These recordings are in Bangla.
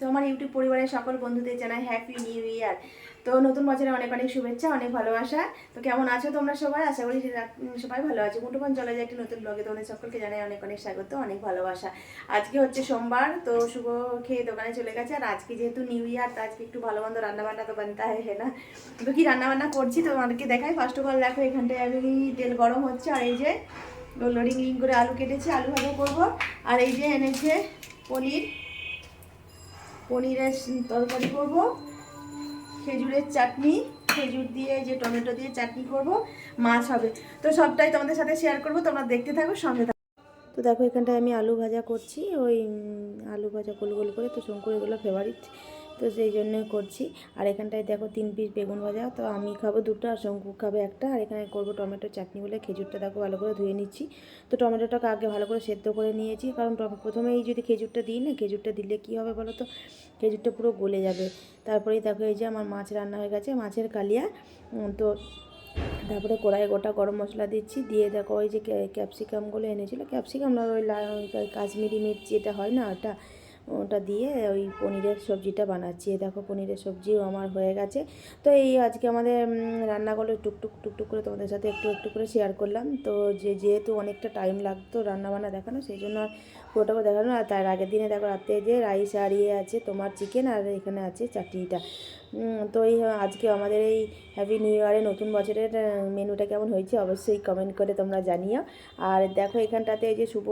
তো আমার ইউটিউব পরিবারের সকল বন্ধুদের জানাই হ্যাপি নিউ ইয়ার তো নতুন বছরে অনেক অনেক শুভেচ্ছা, অনেক ভালোবাসা। তো কেমন আছো তোমরা সবাই? আশা করি সবাই ভালো আছো। মুঠোফোন চলে যায় একটি নতুন ব্লগে তোমাদের সকলকে জানাই অনেক অনেক স্বাগত, অনেক ভালোবাসা। আজকে হচ্ছে সোমবার, তো শুভ খেয়ে দোকানে চলে গেছে। আর আজকে যেহেতু নিউ ইয়ার তো আজকে একটু ভালো মন্দ রান্না বান্না তো বানতে হয় না? তো কি রান্নাবান্না করছি তোমাদেরকে দেখাই। ফার্স্ট অফ অল দেখো, এখানটায় আমি তেল গরম হচ্ছে। আর এই যে লোডিং লিং করে আলু কেটেছি, আলু ভাজা করব। আর এই যে এনেছে পনির। পনিরের তরকারি করব, খেজুরের চাটনি, খেজুর দিয়ে যে টমেটো দিয়ে চাটনি করব, মাছ হবে। তো সবটাই তোমাদের সাথে শেয়ার করব, তোমরা দেখতে থাকো, সঙ্গে থাকো। তো দেখো, এখানটায় আমি আলু ভাজা করছি, ওই আলু ভাজা গোল গোল করে, তো শঙ্কুর এগুলো ফেভারিট তো সেই জন্য করছি। আর এখানটায় দেখো তিন পিস বেগুন ভাজা, তো আমি খাব দুটো আর শঙ্কু খাবে একটা। আর এখানে করব টমেটো চাটনি বলে খেজুরটা দেখো ভালো করে ধুয়ে নিচ্ছি। তো টমেটোটাকে আগে ভালো করে সেদ্ধ করে নিয়েছি, কারণ প্রথমে এই যদি খেজুরটা দিই না, খেজুরটা দিলে কি হবে বলো তো? খেজুরটা পুরো গলে যাবে। তারপরেই দেখো এই যে আমার মাছ রান্না হয়ে গেছে, মাছের কালিয়া। তো তারপরে কড়াইয়ে গোটা গরম মশলা দিচ্ছি। দিয়ে দেখো ওই যে ক্যাপসিকামগুলো এনেছিলো, ক্যাপসিকাম না ওই কাশ্মীরি মির্চ যেটা হয় না ওটা ওটা দিয়ে ওই পনিরের সবজিটা বানাচ্ছি। দেখো পনিরের সবজিও আমার হয়ে গেছে। তো এই আজকে আমাদের রান্নাগুলো টুকটুক টুকটুক করে তোমাদের সাথে একটু একটু করে শেয়ার করলাম। তো যে যেহেতু অনেকটা টাইম লাগতো রান্নাবান্না দেখানো, সেই জন্য পুরোটাকে দেখানো। আর তার আগের দিনে দেখো রাত্রে যে রাইস আর ইয়ে আছে, তোমার চিকেন আর এখানে আছে চাটনিটা। তো এই আজকে আমাদের এই হ্যাপি নিউ ইয়ারে নতুন বছরের মেনুটা কেমন হয়েছে অবশ্যই কমেন্ট করে তোমরা জানিও। আর দেখো, এখানটাতে এই যে শুভ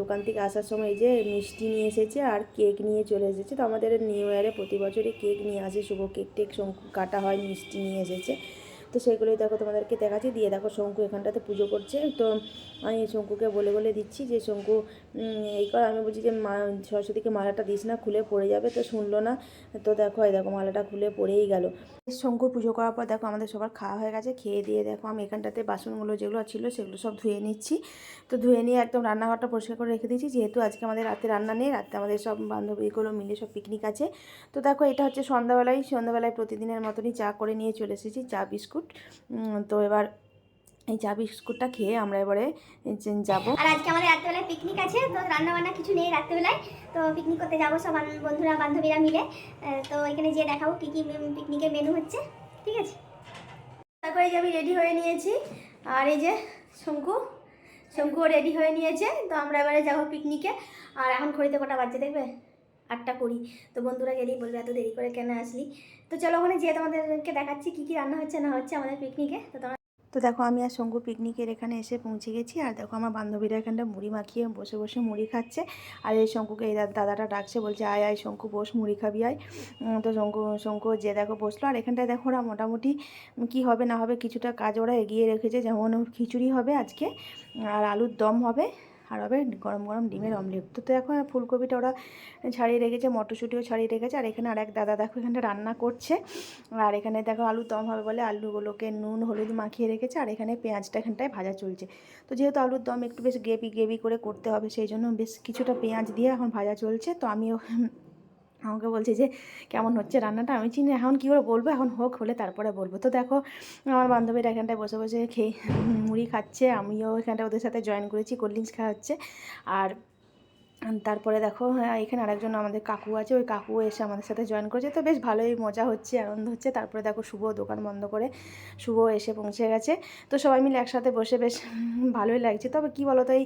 দোকান থেকে আসার সময় যে মিষ্টি নিয়ে এসেছে আর কেক নিয়ে চলে এসেছে। তো আমাদের নিউ ইয়ারে প্রতি বছরই কেক নিয়ে আসে, শুভ কেক টেক কাটা হয়, মিষ্টি নিয়ে এসেছে। তো সেগুলোই দেখো তোমাদেরকে দেখাচ্ছি। দিয়ে দেখো শঙ্কু এখানটাতে পুজো করছে। তো আমি শঙ্কুকে বলে বলে দিচ্ছি যে শঙ্কু এই কর, আমি বলছি যে মা, সরস্বতীকে মালাটা দিস না, খুলে পড়ে যাবে তো শুনলো না। তো দেখো, এই দেখো, মালাটা খুলে পড়েই গেল। শঙ্কুর পুজো করার পর দেখো, আমাদের সবার খাওয়া হয়ে গেছে, খেয়ে দিয়ে দেখো, আমি এখানটাতে বাসনগুলো যেগুলো ছিল সেগুলো সব ধুয়ে নিচ্ছি। তো ধুয়ে নিয়ে একদম রান্নাঘরটা পরিষ্কার করে রেখে দিয়েছি, যেহেতু আজকে আমাদের রাতে রান্না নেই, রাতে আমাদের সব বান্ধবীগুলো মিলে সব পিকনিক আছে। তো দেখো, এটা হচ্ছে সন্ধ্যাবেলায় সন্ধ্যাবেলায় প্রতিদিনের মতনই চা করে নিয়ে চলে এসেছি, চা, বিস্কুট। তো এবার এই চা বিস্কুটটা খেয়ে আমরা এবারে যাব। আর আজকে আমাদের রাত্রেবেলায় পিকনিক আছে, তো রান্না বান্না কিছু নেই রাত্রেবেলায়। তো পিকনিক করতে যাব সব বন্ধুরা, বান্ধবীরা মিলে। তো এখানে যেয়ে দেখাবো কী কী পিকনিকের মেনু হচ্ছে। ঠিক আছে? তারপরে যে আমি রেডি হয়ে নিয়েছি। আর এই যে শঙ্কু, শঙ্কুও রেডি হয়ে নিয়েছে। তো আমরা এবারে যাব পিকনিকে আর এখন ঘড়িতে কটা বাজছে দেখবে? আটটা কুড়ি। তো বন্ধুরা গেলেই বলবে, এত দেরি করে কেন আসলি? তো চলো ওখানে যেয়ে তোমাদেরকে দেখাচ্ছি কী কী রান্না হচ্ছে, না হচ্ছে আমাদের পিকনিকে তো তোমরা তো দেখো আমি আর শঙ্কু পিকনিকের এখানে এসে পৌঁছে গেছি। আর দেখো আমার বান্ধবীরা এখানটা মুড়ি মাখিয়ে বসে বসে মুড়ি খাচ্ছে। আর এই শঙ্কুকে এই দাদাটা ডাকছে, বলছে, আয় আয়, শঙ্কু, বস, মুড়ি খাবি, আয়। তো শঙ্কু শঙ্কু যে দেখো বসল। আর এখানটায় দেখো ওরা মোটামুটি কি হবে না হবে কিছুটা কাজ ওরা এগিয়ে রেখেছে। যেমন খিচুড়ি হবে আজকে, আর আলুর দম হবে। আর হবে গরম গরম ডিমের অমলেট তো তো এখন ফুলকপিটা ওরা ছাড়িয়ে রেখেছে মটরশুঁটিও ছাড়িয়ে রেখেছে। আর এখানে আর এক দাদা দেখো এখানে রান্না করছে। আর এখানে দেখো আলু দম হবে বলে আলুগুলোকে নুন হলুদ মাখিয়ে রেখেছে। আর এখানে পেঁয়াজটা এখানটায় ভাজা চলছে। তো যেহেতু আলুর দম একটু বেশ গ্রেভি গ্রেভি করে করতে হবে সেই জন্য বেশ কিছুটা পেঁয়াজ দিয়ে এখন ভাজা চলছে। তো আমিও আমাকে বলছে যে, কেমন হচ্ছে রান্নাটা? আমি চিনি, এখন কী করে বলব? এখন হোক, হলে তারপরে বলব। তো দেখো, আমার বান্ধবীরা এখানটায় বসে বসে খেয়ে মুড়ি খাচ্ছে, আমিও এখানটায় ওদের সাথে জয়েন করেছি কোল্ড ড্রিঙ্কস খাওয়া হচ্ছে। আর তারপরে দেখো হ্যাঁ, এখানে আরেকজন আমাদের কাকু আছে ওই কাকু এসে আমাদের সাথে জয়েন করেছে। তো বেশ ভালোই মজা হচ্ছে আনন্দ হচ্ছে। তারপরে দেখো শুভ দোকান বন্ধ করে শুভ এসে পৌঁছে গেছে। তো সবাই মিলে একসাথে বসে বেশ ভালোই লাগছে। তবে কী বলো তো এই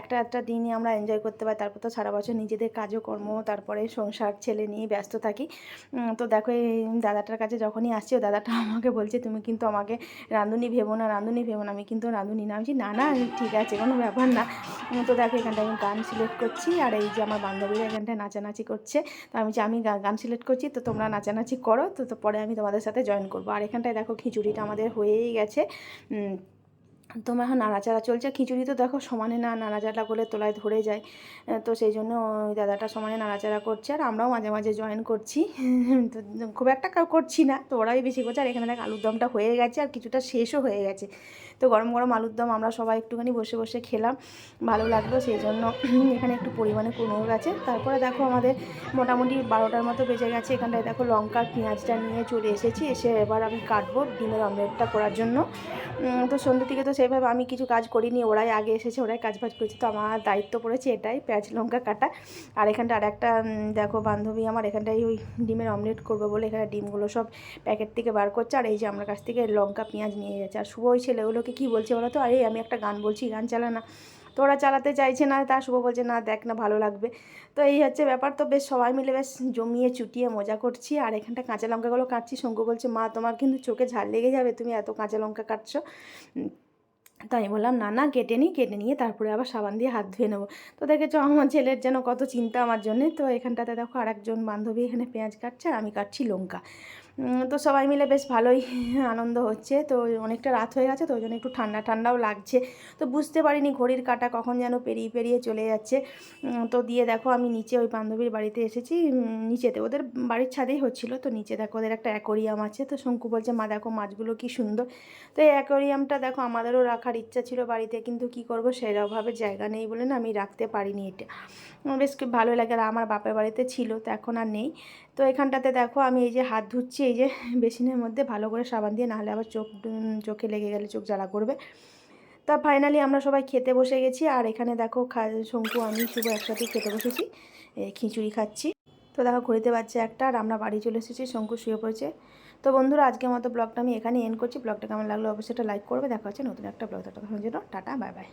একটা একটা দিনই আমরা এনজয় করতে পারি। তারপর তো সারা বছর নিজেদের কাজকর্ম তারপরে সংসার ছেলে নিয়ে ব্যস্ত থাকি। তো দেখো এই দাদাটার কাছে যখনই আসছি ও দাদাটা আমাকে বলছে তুমি কিন্তু আমাকে রাঁধুনি ভেবো না রাঁধুনি ভেবো না আমি কিন্তু রাঁধুনি না। আমি না না ঠিক আছে কোনো ব্যাপার না। তো দেখো এখানটায় আমি গান সিলেক্ট করছি। আর এই যে আমার বান্ধবীরা এখানটায় নাচানাচি করছে, তো আমি যে আমি গান সিলেক্ট করছি, তো তোমরা নাচানাচি করো, তো পরে আমি তোমাদের সাথে জয়েন করব। আর এখানটায় দেখো খিচুড়িটা আমাদের হয়েই গেছে। তোমার এখন নাড়াচাড়া চলছে। খিচুড়ি তো দেখো সমানে না নাড়াচাড়া করলে তোলায় ধরে যায়। তো সেই জন্য ওই দাদাটা সমানে নাড়াচাড়া করছে আর আমরাও মাঝে মাঝে জয়েন করছি। তো খুব একটা করছি না, তো ওরাই বেশি করছে। আর এখানে দেখ আলুর দমটা হয়ে গেছে আর কিছুটা শেষও হয়ে গেছে। তো গরম গরম আলুর দম আমরা সবাই একটুখানি বসে বসে খেলাম, ভালো লাগল। সেই জন্য এখানে একটু পরিমাণে কমেও গেছে। তারপরে দেখো আমাদের মোটামুটি বারোটার মতো বেজে গেছে। এখানটায় দেখো লঙ্কার পেঁয়াজটা নিয়ে চলে এসেছি। এসে এবার আমি কাটবো ডিমের অমলেটটা করার জন্য। তো সন্ধ্যে থেকে তো সেইভাবে আমি কিছু কাজ করিনি, ওরাই আগে এসেছে, ওরাই কাজ বাজ করেছে, তো আমার দায়িত্ব পড়েছে এটাই, পেঁয়াজ লঙ্কা কাটা। আর এখানটা আর একটা দেখো বান্ধবী আমার, এখানটায় ওই ডিমের অমলেট করব বলে এখানে ডিমগুলো সব প্যাকেট থেকে বার করছে, আর এই যে আমার কাছ থেকে লঙ্কা, পেঁয়াজ নিয়ে যাচ্ছে। আর শুভ ওই ছেলেগুলোকে কী বলছে বলো তো? আরে, আমি একটা গান বলছি, গান চালা না। তো ওরা চালাতে চাইছে না, তা শুভ বলছে, না, দেখ না, ভালো লাগবে। তো এই হচ্ছে ব্যাপার। তো বেশ, সবাই মিলে বেশ জমিয়ে চুটিয়ে মজা করছি। আর এখানটা কাঁচা লঙ্কাগুলো কাটছি। শঙ্কু বলছে, মা, তোমার কিন্তু চোখে ঝাল লেগে যাবে, তুমি এত কাঁচা লঙ্কা কাটছো। তো আমি বললাম, না না, কেটে নিই, কেটে নিয়ে তারপরে আবার সাবান দিয়ে হাত ধুয়ে নেব। তো দেখেছ, আমার ছেলের যেন কত চিন্তা আমার জন্যে। তো এখানটাতে দেখো আরেকজন বান্ধবী এখানে পেঁয়াজ কাটছে আর আমি কাটছি লঙ্কা। তো সবাই মিলে বেশ ভালোই আনন্দ হচ্ছে। তো অনেকটা রাত হয়ে গেছে, তো ওই জন্য একটু ঠান্ডা, ঠান্ডাও লাগছে। তো বুঝতে পারিনি ঘড়ির কাটা কখন যেন পেরিয়ে পেরিয়ে চলে যাচ্ছে। তো দিয়ে দেখো আমি নিচে ওই বান্ধবীর বাড়িতে এসেছি নিচেতে ওদের বাড়ির ছাদেই হচ্ছিল, তো নিচে দেখো ওদের একটা অ্যাকোরিয়াম আছে। তো শঙ্কু বলছে, মা, দেখো মাছগুলো কি সুন্দর। তো এই অ্যাকোরিয়ামটা দেখো আমাদেরও রাখার ইচ্ছা ছিল বাড়িতে, কিন্তু কি করব সেরকমভাবে জায়গা নেই বলে না আমি রাখতে পারিনি এটা। বেশ ভালো লাগে আর আমার বাপের বাড়িতে ছিল, তো এখন আর নেই। তো এখানটাতে দেখো আমি এই যে হাত ধুচ্ছি, এই যে বেসিনের মধ্যে ভালো করে সাবান দিয়ে, নাহলে আবার চোখ চোখে লেগে গেলে চোখ জ্বালা করবে। তা ফাইনালি আমরা সবাই খেতে বসে গেছি, আর এখানে দেখো শঙ্কু, আমি, শুভ একসাথে খেতে বসেছি। খিচুড়ি খাচ্ছি। তো দেখো ঘুরিতে পারছে একটা, আর আমরা বাড়ি চলে এসেছি, শঙ্কু শুয়ে পড়েছে। তো বন্ধুরা, আজকের মতো ব্লগটা আমি এখানে এন্ড করছি। ব্লগটা কেমন লাগল অবশ্যই একটা লাইক করবে। দেখা হচ্ছে নতুন একটা ব্লগ, ততক্ষণের জন্য টাটা বাই বাই